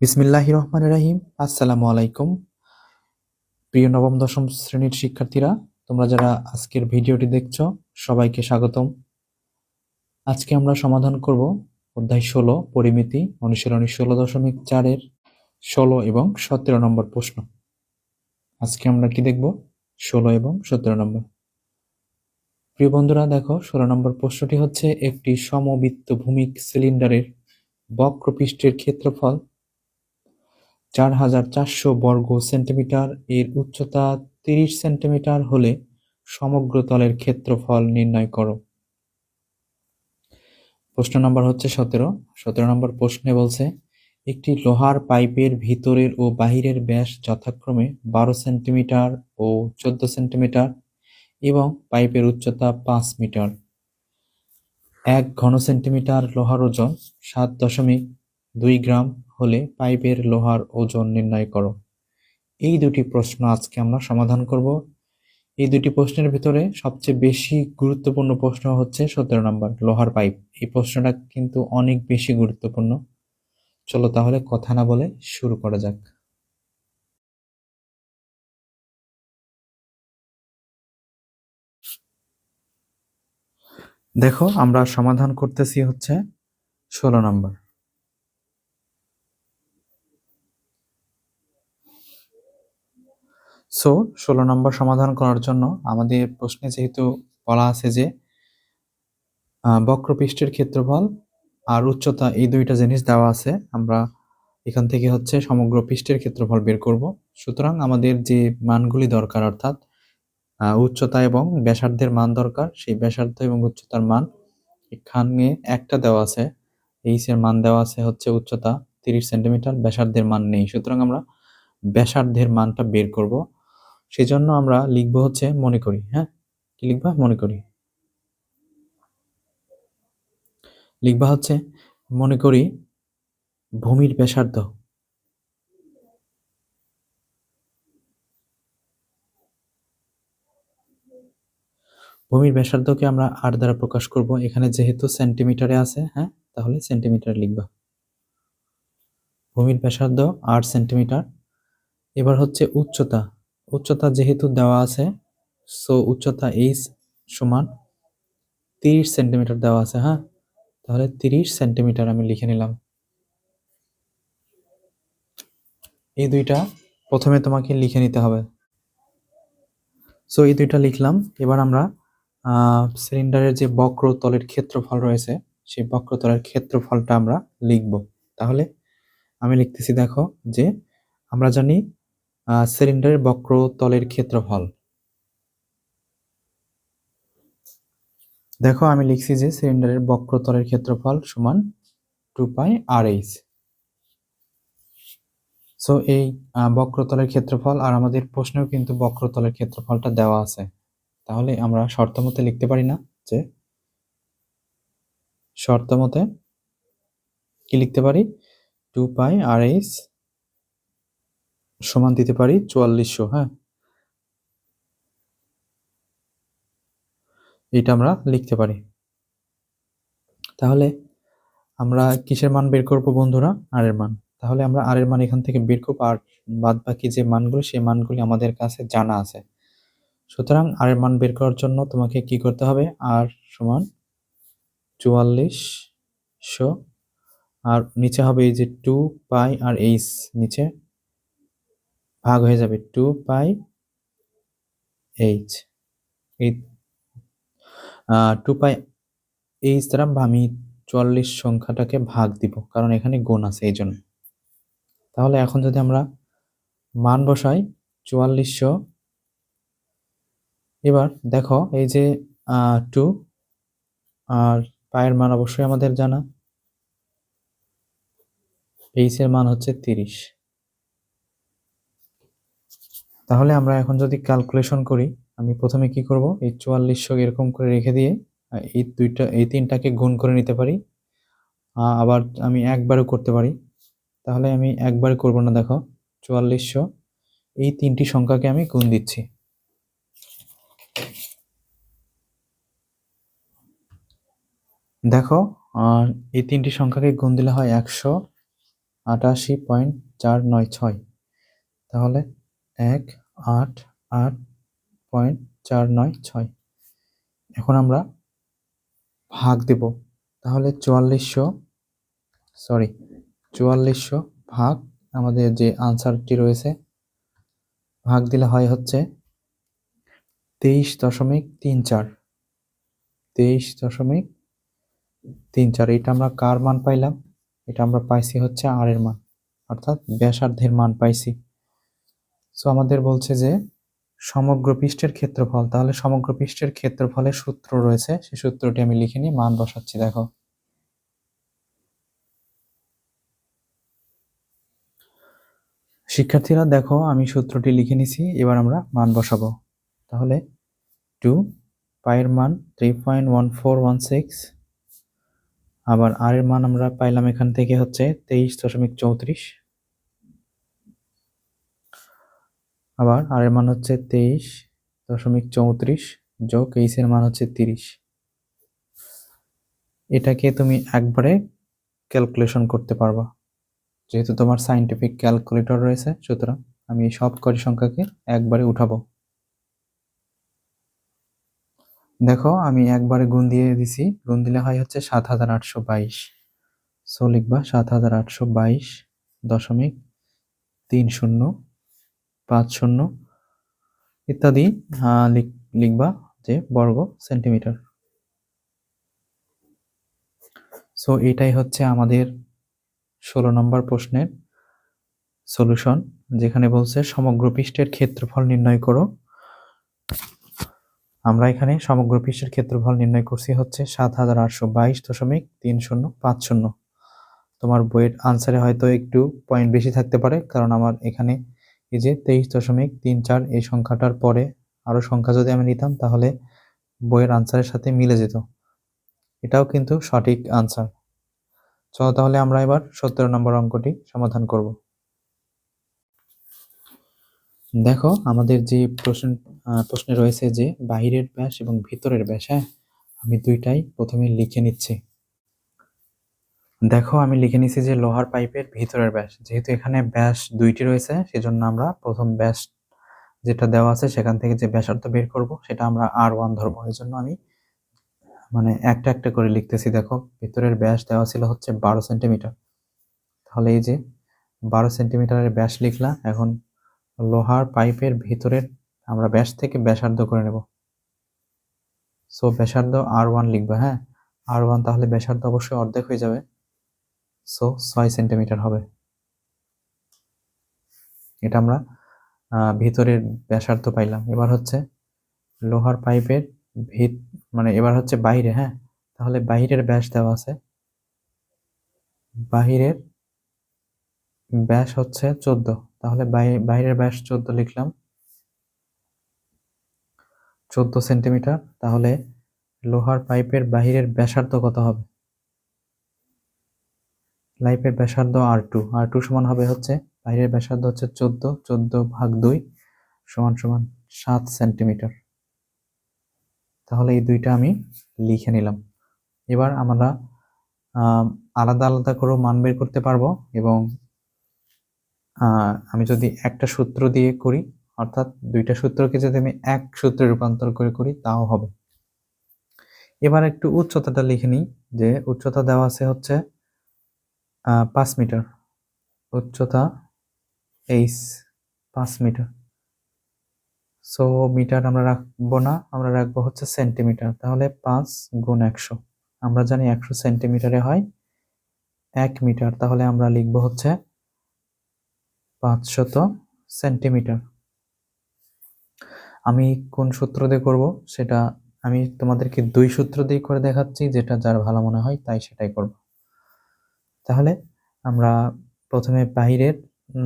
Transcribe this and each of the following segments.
বিসমিল্লাহ রহমান রাহিম। আসসালামু আলাইকুম। প্রিয় নবম, দশম শ্রেণির শিক্ষার্থীরা, তোমরা যারা আজকের ভিডিওটি দেখছ, সবাইকে স্বাগতম। আজকে আমরা সমাধান করব অধ্যায় ষোলো, পরিমিতি, অনুশীলনী ষোলো দশমিক চারের ষোলো এবং সতেরো নম্বর প্রশ্ন। আজকে আমরা কি দেখব? ষোলো এবং সতেরো নম্বর। প্রিয় বন্ধুরা, দেখো, ষোলো নম্বর প্রশ্নটি হচ্ছে, একটি সমবৃত্ত ভূমিক সিলিন্ডারের বক্রপৃষ্ঠের ক্ষেত্রফল চার হাজার চারশো বর্গ সেন্টিমিটার, এর উচ্চতা তিরিশ সেন্টিমিটার হলে সমগ্র তলের ক্ষেত্রফল নির্ণয় করো। প্রশ্ন নম্বর হচ্ছে সতেরো। সতেরো নম্বর প্রশ্নে বলছে, একটি লোহার পাইপের ভিতরের ও বাহিরের ব্যাস যথাক্রমে বারো সেন্টিমিটার ও চোদ্দ সেন্টিমিটার এবং পাইপের উচ্চতা পাঁচ মিটার। এক ঘন সেন্টিমিটার লোহার ওজন সাত দশমিক দুই গ্রাম হলে পাইপের লোহার ওজন নির্ণয় করো। এই দুটি প্রশ্ন আজকে আমরা সমাধান করব। এই দুটি প্রশ্নের ভিতরে সবচেয়ে বেশি গুরুত্বপূর্ণ প্রশ্ন হচ্ছে সতেরো নম্বর, লোহার পাইপ। এই প্রশ্নটা কিন্তু অনেক বেশি গুরুত্বপূর্ণ। চলো তাহলে কথা না বলে শুরু করা যাক। দেখো, আমরা সমাধান করতেছি হচ্ছে ষোলো নম্বর। সো ষোলো নম্বর সমাধান করার জন্য আমাদের প্রশ্নে যেহেতু বলা আছে যে বক্রপৃষ্ঠের ক্ষেত্রফল আর উচ্চতা এই দুইটা জিনিস দেওয়া আছে, আমরা এখান থেকে হচ্ছে সমগ্র পৃষ্ঠের ক্ষেত্রফল বের করব। সুতরাং আমাদের যে মানগুলি দরকার অর্থাৎ উচ্চতা এবং ব্যাসার্ধের মান দরকার, সেই ব্যাসার্ধ এবং উচ্চতার মান এখানে একটা দেওয়া আছে এইচ এর মান দেওয়া আছে হচ্ছে উচ্চতা তিরিশ সেন্টিমিটার, ব্যাসার্ধের মান নেই। সুতরাং আমরা ব্যাসার্ধের মানটা বের করব। সেই জন্য আমরা লিখব হচ্ছে মনে করি হ্যাঁ? কি লিখবা? মনে করি। লিখবা হচ্ছে মনে করি ভূমির ব্যাসার্ধ। ভূমির ব্যাসার্ধকে আমরা আর দ্বারা প্রকাশ করব। এখানে যেহেতু সেন্টিমিটারে আছে হ্যাঁ? তাহলে সেন্টিমিটার লিখবা। ভূমির ব্যাসার্ধ আট সেন্টিমিটার এবার হচ্ছে উচ্চতা। উচ্চতা যেহেতু দেওয়া আছে সো উচ্চতা এইচ সমান তিরিশ সেন্টিমিটার দেওয়া আছে হ্যাঁ? তাহলে তিরিশ সেন্টিমিটার আমি লিখে নিলাম। এই দুইটা প্রথমে তোমাকে লিখে নিতে হবে। সো এই দুইটা লিখলাম। এবার আমরা সিলিন্ডারের যে বক্র তলের ক্ষেত্রফল রয়েছে, সেই বক্রতলের ক্ষেত্রফলটা আমরা লিখব। তাহলে আমি লিখতেছি দেখো যে, আমরা জানি সিলিন্ডারের বক্র তলের ক্ষেত্রফল। দেখো, আমি লিখছি যে সিলিন্ডারের বক্রতলের ক্ষেত্রফল সমান two pi r h. So এই বক্রতলের ক্ষেত্রফল আর আমাদের প্রশ্নেও কিন্তু বক্রতলের ক্ষেত্রফলটা দেওয়া আছে। তাহলে আমরা শর্ত মতে লিখতে পারি না যে শর্ত মতে কি লিখতে পারি? টু পাই আর এইচ সমান দিতে পারি চুয়াল্লিশশো হ্যাঁ? এটা আমরা লিখতে পারি। তাহলে আমরা কিসের মান বের করব বন্ধুরা? আর এর মান। তাহলে আমরা আর এর মান এখান থেকে বের করব আর বাদ বাকি যে মানগুলো, সেই মানগুলি আমাদের কাছে জানা আছে। সুতরাং আর এর মান বের করার জন্য তোমাকে কি করতে হবে? আর সমান চুয়াল্লিশশো। আর নিচে হবে এই যে টু পাই আর এইচ নিচে। ভাগ হয়ে যাবে টু পাই এইচ। এই টু পাই এইচ দ্বারা আমি চুয়াল্লিশ সংখ্যাটাকে ভাগ দিব, কারণ এখানে গুণ আছে এই জন্য। তাহলে এখন যদি আমরা মান বসাই চুয়াল্লিশশো, এবার দেখো এই যে টু, আর পায়ের মান অবশ্যই আমাদের জানা। এইচের মান হচ্ছে তিরিশ। তাহলে আমরা এখন যদি ক্যালকুলেশন করি, আমি প্রথমে কি করব? এই চুয়াল্লিশশো এরকম করে রেখে দিয়ে এই দুইটা, এই তিনটাকে গুণ করে নিতে পারি। আবার আমি একবারও করতে পারি। তাহলে আমি একবার করব না, দেখো, চুয়াল্লিশশো, এই তিনটি সংখ্যাকে আমি গুণ দিচ্ছি। দেখো, আর এই তিনটি সংখ্যাকে গুণ দিলে হয় একশো আটাশি পয়েন্ট চার নয় ছয়। তাহলে এক আট আট পয়েন্ট চার নয় ছয়। এখন আমরা ভাগ দেব। তাহলে চুয়াল্লিশশো সরি চুয়াল্লিশশো ভাগ আমাদের যে আনসারটি রয়েছে, ভাগ দিলে হয় হচ্ছে তেইশ দশমিক তিন চার। তেইশ দশমিক তিন চার, এটা আমরা কার মান পাইলাম? এটা আমরা পাইছি হচ্ছে আর এর মান, অর্থাৎ ব্যাসার্ধের মান পাইছি। সো আমাদের বলছে যে সমগ্র পৃষ্ঠের ক্ষেত্রফল, তাহলে সমগ্র পৃষ্ঠের ক্ষেত্রফলের সূত্র রয়েছে, সেই সূত্রটি আমি লিখে নিয়ে মান বসাচ্ছি, দেখো। শিক্ষার্থীরা, দেখো, আমি সূত্রটি লিখে নিছি, এবার আমরা মান বসাবো। তাহলে টু পায়ের মান three point one four one six, আবার আর এর মান আমরা পাইলাম এখান থেকে হচ্ছে তেইশ দশমিক চৌত্রিশ আবার আর এর মান হচ্ছে তেইশ দশমিক চৌত্রিশ যোগ এইচের মান হচ্ছে তিরিশ। এটাকে তুমি একবারে ক্যালকুলেশন করতে পারবা। যেহেতু তোমার সাইন্টিফিক ক্যালকুলেটর রয়েছে, সুতরাং আমি এই সব কটি সংখ্যাকে একবারে উঠাবো। দেখো, আমি একবারে গুণ দিয়ে দিছি। গুণ দিলে হয় হচ্ছে সাত হাজার আটশো বাইশ। সো লিখবা সাত হাজার আটশো বাইশ দশমিক তিন শূন্য পাঁচ শূন্য ইত্যাদি লিখবা যে বর্গ সেন্টিমিটার। সো এটাই হচ্ছে আমাদের ষোলো নম্বর প্রশ্নের সলিউশন যেখানে বলছে সমগ্র পৃষ্ঠের ক্ষেত্রফল নির্ণয় করো। আমরা এখানে সমগ্র পৃষ্ঠের ক্ষেত্রফল নির্ণয় করছি হচ্ছে সাত হাজার আটশো বাইশ দশমিক তিন শূন্য পাঁচ শূন্য। তোমার বইয়ের আনসারে হয়তো একটু পয়েন্ট বেশি থাকতে পারে, কারণ আমার এখানে এই যে তেইশ দশমিক তিন চার এই সংখ্যাটার পরে আরও সংখ্যা যদি আমি নিতাম, তাহলে বইয়ের আনসারের সাথে মিলে যেত। এটাও কিন্তু সঠিক আনসার। চলো তাহলে আমরা এবার সতেরো নম্বর অঙ্কটি সমাধান করব। দেখো, আমাদের যে প্রশ্ন প্রশ্নে রয়েছে যে, বাহিরের ব্যাস এবং ভিতরের ব্যাস হ্যাঁ? আমি দুইটাই প্রথমে লিখে নিচ্ছি। দেখো, আমি লিখে নিচ্ছি যে লোহার পাইপের ভিতরের ব্যাস। যেহেতু এখানে ব্যাস দুইটি রয়েছে, সেজন্য আমরা প্রথম ব্যাস যেটা দেওয়া আছে, সেখান থেকে যে ব্যাসার্ধ বের করব, সেটা আমরা আর ওয়ান ধরবো। এই জন্য আমি মানে একটা একটা করে লিখতেছি। দেখো, ভিতরের ব্যাস দেওয়া ছিল হচ্ছে বারো সেন্টিমিটার। তাহলে এই যে বারো সেন্টিমিটারের ব্যাস লিখলা এখন লোহার পাইপের ভিতরের আমরা ব্যাস থেকে ব্যাসার্ধ করে নেব। সো ব্যাসার্ধ আর ওয়ান লিখবে হ্যাঁ? আর ওয়ান তাহলে ব্যাসার্ধ অবশ্যই অর্ধেক হয়ে যাবে। সো ছয় সেন্টিমিটার হবে। এটা আমরা ভিতরের ব্যাসার্ধ পাইলাম। এবার হচ্ছে লোহার পাইপের ভিত মানে এবার হচ্ছে বাইরে হ্যাঁ? তাহলে বাহিরের ব্যাস দেওয়া আছে। বাহিরের ব্যাস হচ্ছে চোদ্দ। তাহলে বাইরের ব্যাস চোদ্দ লিখলাম। চোদ্দ সেন্টিমিটার তাহলে লোহার পাইপের বাহিরের ব্যাসার্ধ কত হবে? লাইপের ব্যাসার্ধ আর টু আর টু সমান হবে হচ্ছে, বাইরের ব্যাসার্ধ হচ্ছে চোদ্দ চোদ্দ ভাগ দুই সমান সমান সাত সেন্টিমিটার। তাহলে এই দুইটা আমি লিখে নিলাম। এবার আমরা আলাদা আলাদা করেও মান বের করতে পারব এবং আমি যদি একটা সূত্র দিয়ে করি, অর্থাৎ দুইটা সূত্রকে যদি আমি এক সূত্রে রূপান্তর করে করি, তাও হবে। এবার একটু উচ্চতাটা লিখে নিই যে উচ্চতা দেওয়া আছে হচ্ছে পাঁচ মিটার। উচ্চতা এইচ, পাঁচ মিটার। সো মিটার আমরা রাখব না, আমরা রাখব হচ্ছে সেন্টিমিটার। তাহলে পাঁচ গুণ একশো। আমরা জানি একশো সেন্টিমিটারে হয় এক মিটার। তাহলে আমরা লিখব হচ্ছে পাঁচশত সেন্টিমিটার। আমি কোন সূত্র দিয়ে করব? সেটা আমি তোমাদেরকে দুই সূত্র দিয়ে করে দেখাচ্ছি, যেটা যার ভালো মনে হয় তাই সেটাই করব। তাহলে আমরা প্রথমে বাহিরের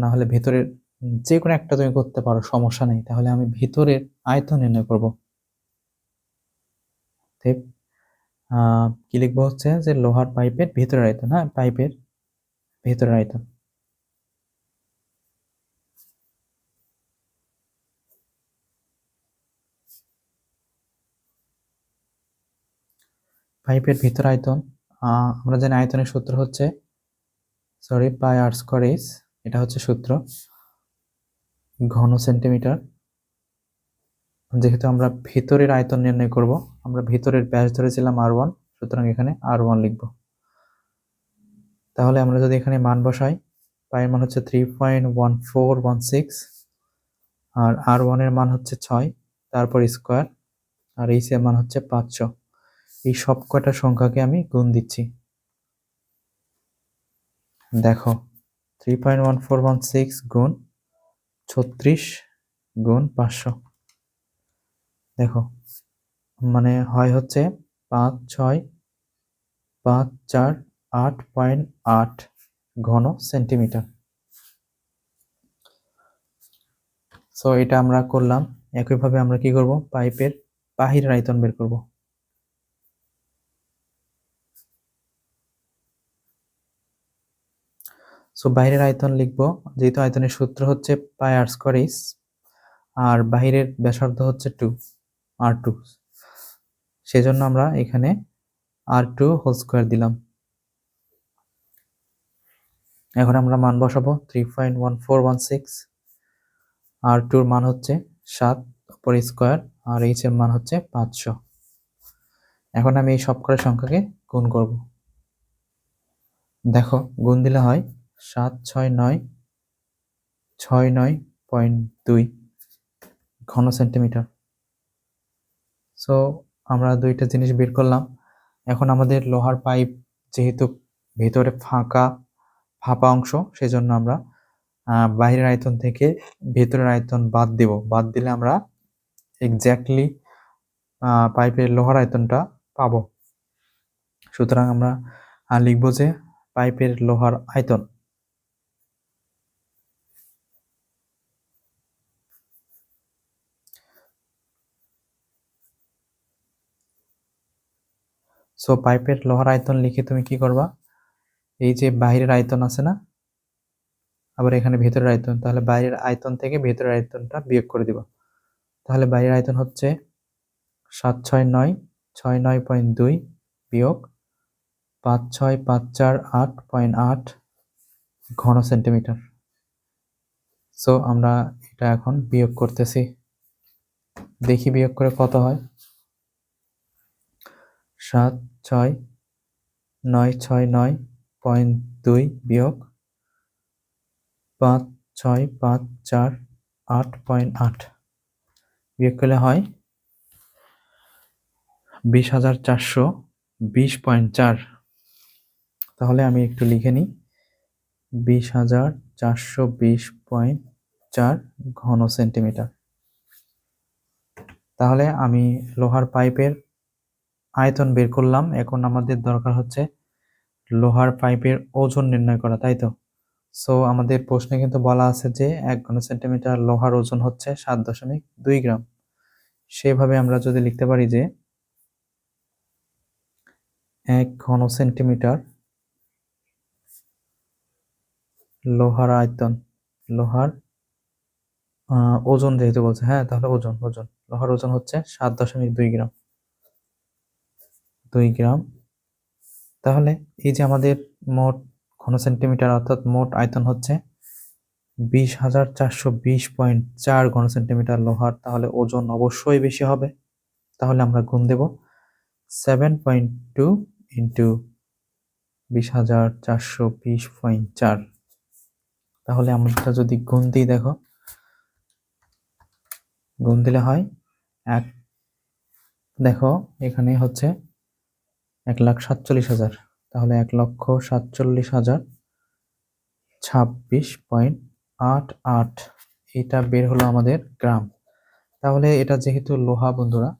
না হলে ভেতরের যে কোনো একটা তুমি করতে পারো, সমস্যা নেই। তাহলে আমি ভিতরের আয়তন নির্ণয় করব। কি লিখব হচ্ছে? যে লোহার পাইপের ভিতরের আয়তন হ্যাঁ পাইপের ভিতরের আয়তন পাইপের ভিতর আয়তন আমরা জানি আয়তনের সূত্র হচ্ছে sorry, pi r square h এটা হচ্ছে সূত্র, ঘন সেন্টিমিটার যেহেতু আমরা ভিতরের আয়তন নির্ণয় করব, আমরা ভিতরের ব্যাস ধরেছিলাম আর ওয়ান সুতরাং এখানে আর ওয়ান লিখব। তাহলে আমরা যদি এখানে মান বসাই পায়ের মান হচ্ছে three point one four one six আর আর ওয়ানের মান হচ্ছে ছয়, তারপর স্কোয়ার আর এইচ এর মান হচ্ছে পাঁচশো। এই সব কয়টা সংখ্যাকে আমি গুণ দিচ্ছি। দেখো three point one four one six গুণ ছত্রিশ গুণ পাঁচশো। দেখো মানে হয় হচ্ছে পাঁচ ছয় পাঁচ চার আট পয়েন্ট আট ঘন সেন্টিমিটার। সো এটা আমরা করলাম। একইভাবে আমরা কি করব? পাইপের বাহিরের আয়তন বের করব। সো বাইরের আয়তন লিখব, যেহেতু আয়তনের সূত্র হচ্ছে পাই আর স্কোয়ার ইস আর বাহিরের ব্যাসার্ধ হচ্ছে টু আর টু সেজন্য আমরা এখানে আর টু হোল স্কোয়ার দিলাম। এখন আমরা মান বসাবো three point one four one six r টুর মান হচ্ছে সাত পর স্কোয়ার আর এইচ এর মান হচ্ছে পাঁচশো। এখন আমি এই সবকটা সংখ্যাকে গুণ করব। দেখো, গুণ দিলে হয় সাত ছয় নয় ছয় নয় পয়েন্ট দুই ঘন সেন্টিমিটার। সো আমরা দুইটা জিনিস বের করলাম। এখন আমাদের লোহার পাইপ যেহেতু ভেতরে ফাঁকা, ফাঁপা অংশ, সেজন্য আমরা বাইরের আয়তন থেকে ভেতরের আয়তন বাদ দেব। বাদ দিলে আমরা এক্স্যাক্টলি পাইপের লোহার আয়তনটা পাবো। সুতরাং আমরা লিখব যে পাইপের লোহার আয়তন। সো পাইপের লোহার আয়তন লিখে তুমি কি করবা? এই যে বাইরের আয়তন আছে না? আবার এখানে ভেতরের আয়তন, তাহলে বাইরের আয়তন থেকে ভেতরের আয়তনটা বিয়োগ করে দিব। তাহলে বাইরের আয়তন হচ্ছে সাত ছয় নয় ছয় নয় পয়েন্ট দুই বিয়োগ পাঁচ ছয় পাঁচ চার আট পয়েন্ট আট ঘন সেন্টিমিটার। সো আমরা এটা এখন বিয়োগ করতেছি। দেখি বিয়োগ করে কত হয়? সাত ছয়, নয় ছয়, নয়, পয়েন্ট দুই বিয়োগ পাঁচ, ছয়, পাঁচ, চার, আট, পয়েন্ট আট। বিয়োগ করলে হয় বিশ হাজার চারশো বিশ পয়েন্ট চার। তাহলে আমি একটু লিখে নিই। বিশ হাজার চারশো বিশ পয়েন্ট চার ঘন সেন্টিমিটার। তাহলে আমি লোহার পাইপের আয়তন বের করলাম। এখন আমাদের দরকার হচ্ছে লোহার পাইপের ওজন নির্ণয় করা, তাই তো? সো আমাদের প্রশ্নে কিন্তু বলা আছে যে এক ঘন সেন্টিমিটার লোহার ওজন হচ্ছে সাত দশমিক দুই গ্রাম। সেভাবে আমরা যদি লিখতে পারি যে এক ঘন সেন্টিমিটার লোহার আয়তন, লোহার ওজন যেহেতু বলছে হ্যাঁ তাহলে ওজন ওজন। লোহার ওজন হচ্ছে সাত দশমিক দুই গ্রাম। দুই গ্রাম। তাহলে এই যে আমাদের মোট ঘন সেন্টিমিটার, অর্থাৎ মোট আয়তন হচ্ছে বিশ হাজার চারশো বিশ পয়েন্ট চার ঘন সেন্টিমিটার লোহার, তাহলে ওজন অবশ্যই বেশি হবে। তাহলে আমরা গুণ দেব সেভেন পয়েন্ট টু ইন্টু বিশ হাজার চারশো বিশ পয়েন্ট চার। তাহলে আমরা যদি গুণ দিই, দেখো, গুণ দিলে হয় এক। দেখো, এখানে হচ্ছে এক লাখ সাতচল্লিশ হাজার। তাহলে এক লক্ষ সাতচল্লিশ হাজার ছাব্বিশ পয়েন্ট আট আট। এটা বের হলো আমাদের গ্রাম। তাহলে এটা যেহেতু লোহা বন্ধুরা,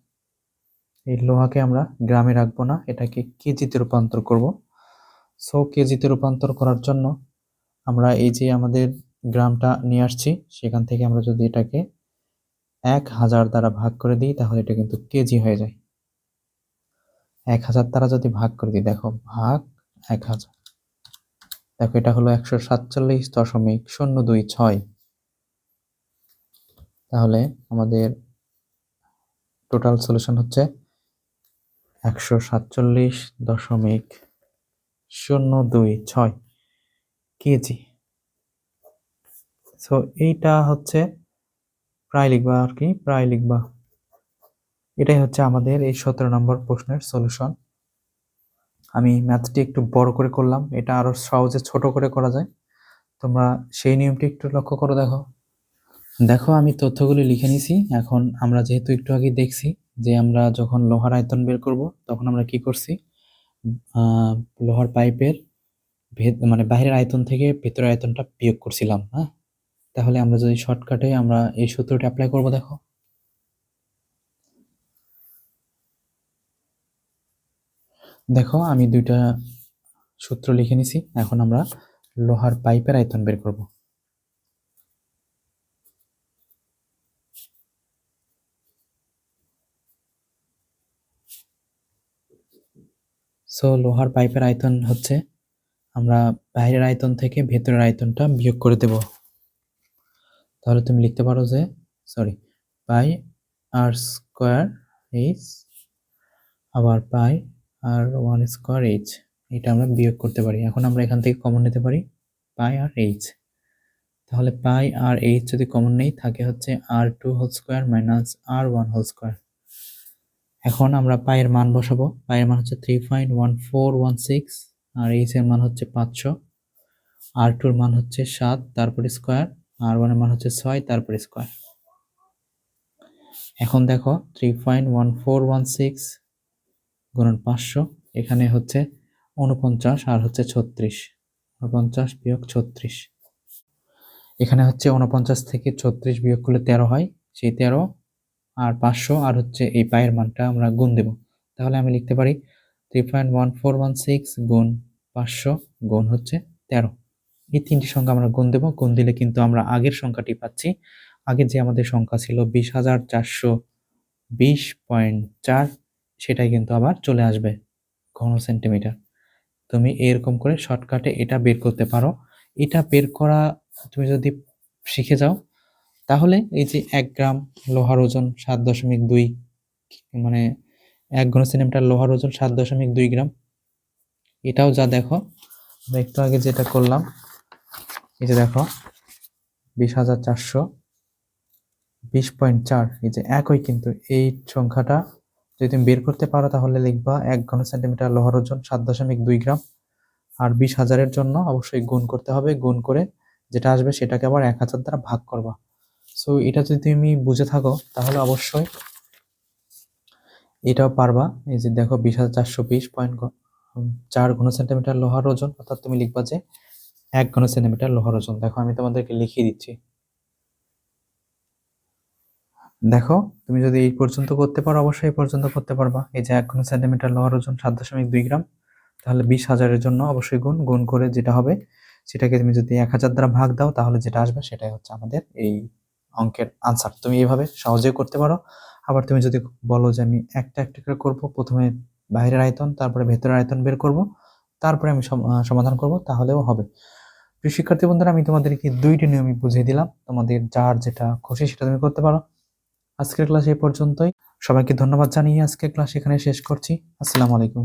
এই লোহাকে আমরা গ্রামে রাখব না, এটাকে কেজিতে রূপান্তর করব। সো কেজিতে রূপান্তর করার জন্য আমরা এই যে আমাদের গ্রামটা নিয়ে আসছি, সেখান থেকে আমরা যদি এটাকে এক হাজার দ্বারা ভাগ করে দিই, তাহলে এটা কিন্তু কেজি হয়ে যায়। এক হাজার দ্বারা যদি ভাগ করে দিই, দেখো, ভাগ এক হাজার। দেখো, এটা হলো একশো সাতচল্লিশ দশমিক শূন্য দুই ছয়। তাহলে আমাদের টোটাল সলিউশন হচ্ছে একশো সাতচল্লিশ দশমিক শূন্য দুই ছয় কেজি। সো এইটা হচ্ছে, প্রায় লিখবা আর কি, প্রায় লিখবা। এটাই হচ্ছে আমাদের এই সতেরো নম্বর প্রশ্নের সলিউশন আমি ম্যাথটি একটু বড় করে করলাম, এটা আরও সহজে ছোট করে করা যায়। তোমরা সেই নিয়মটি একটু লক্ষ্য করো, দেখো। দেখো, আমি তথ্যগুলি লিখে নিছি। এখন আমরা যেহেতু একটু আগে দেখছি যে আমরা যখন লোহার আয়তন বের করব, তখন আমরা কি করছি? লোহার পাইপের ভেদ- মানে বাইরের আয়তন থেকে ভেতরের আয়তনটা বিয়োগ করছিলাম হ্যাঁ? তাহলে আমরা যদি শর্টকাটে আমরা এই সূত্রটি অ্যাপ্লাই করব, দেখো। দেখো, আমি দুইটা সূত্র লিখে নিছি। এখন আমরা লোহার পাইপের আয়তন বের করব। সো লোহার পাইপের আয়তন হচ্ছে, আমরা বাইরের আয়তন থেকে ভেতরের আয়তনটা বিয়োগ করে দেব। তাহলে তুমি লিখতে পারো যে sorry pi r square h আবার pi r one square h এটা আমরা বিয়োগ করতে পারি। এখন আমরা এখান থেকে কমন নিতে পারি পাই আর এইচ তাহলে পাই আর এইচ যদি কমন নেই, থাকে হচ্ছে r two whole square minus r one whole square এখন আমরা পায়ের মান বসাবো। পায়ের মান হচ্ছে three point one four one six আর এইচ এর মান হচ্ছে পাঁচশো। আর টুর মান হচ্ছে সাত, তারপরে স্কোয়ার আর ওয়ানের মান হচ্ছে ছয়, তারপরে স্কোয়ার এখন দেখো three point one four one six গুণন পাঁচশো। এখানে হচ্ছে উনপঞ্চাশ আর হচ্ছে ছত্রিশ। উনপঞ্চাশ বিয়োগ ছত্রিশ। এখানে হচ্ছে উনপঞ্চাশ থেকে ছত্রিশ বিয়োগ করলে তেরো হয়। সেই তেরো আর পাঁচশো আর হচ্ছে এই পায়ের মানটা আমরা গুণ দেব। তাহলে আমি লিখতে পারি three point one four one six গুণ পাঁচশো গুণ হচ্ছে তেরো। এই তিনটি সংখ্যা আমরা গুণ দেব। গুণ দিলে কিন্তু আমরা আগের সংখ্যাটি পাচ্ছি। আগে যে আমাদের সংখ্যা ছিল বিশ হাজার চারশো বিশ পয়েন্ট চার সেটাই কিন্তু আবার চলে আসবে ঘন সেন্টিমিটার তুমি এরকম করে শর্টকাটে এটা বের করতে পারো। এটা বের করা তুমি যদি শিখে যাও, তাহলে এই যে এক গ্রাম লোহার ওজন সাত দশমিক দুই মানে এক ঘন সেন্টিমিটার লোহার ওজন সাত দশমিক দুই গ্রাম, এটাও যা দেখো একটু আগে যেটা করলাম, এই যে দেখো, বিশ হাজার চারশো বিশ পয়েন্ট চার, এই যে একই কিন্তু এই সংখ্যাটা যদি তুমি বের করতে পারো, তাহলে লিখবা এক ঘন সেন্টিমিটার লোহার ওজন, সাত দশমিক দুই গ্রাম। আর বিশ হাজারের জন্য অবশ্যই গুণ করতে হবে, গুণ করে যেটা আসবে সেটাকে আবার এক হাজার দ্বারা ভাগ করবা। সো এটা যদি তুমি বুঝে থাকো, তাহলে অবশ্যই এটাও পারবা। এই যে দেখো, বিশ হাজার চারশো বিশ পয়েন্ট চার ঘন সেন্টিমিটার লোহার ওজন, অর্থাৎ তুমি লিখবা যে এক ঘন সেন্টিমিটার লোহার ওজন। দেখো, আমি তোমাদেরকে লিখিয়ে দিচ্ছি। দেখো, তুমি যদি এই পর্যন্ত করতে পারো, অবশ্যই এই পর্যন্ত করতে পারবা। এই যে এক ঘন সেন্টিমিটার লোহার ওজন সাত দশমিক দুই গ্রাম, তাহলে বিশ হাজারের জন্য অবশ্যই গুণ গুণ করে যেটা হবে, সেটাকে তুমি যদি এক হাজার দ্বারা ভাগ দাও, তাহলে যেটা আসবে, সেটাই হচ্ছে আমাদের এই অঙ্কের আনসার তুমি এইভাবে সহজেই করতে পারো। আবার তুমি যদি বলো যে আমি একটা একটা করে করব, প্রথমে বাইরের আয়তন, তারপরে ভেতরের আয়তন বের করব, তারপরে আমি সম- সমাধান করব, তাহলেও হবে। প্রিয় শিক্ষার্থী বন্ধুরা, আমি তোমাদেরকে দুইটি নিয়মই বুঝিয়ে দিলাম। তোমাদের যার যেটা খুশি সেটা তুমি করতে পারো। আজকের ক্লাস এই পর্যন্তই। সবাইকে ধন্যবাদ জানিয়ে আজকের ক্লাস এখানে শেষ করছি। আসসালামু আলাইকুম।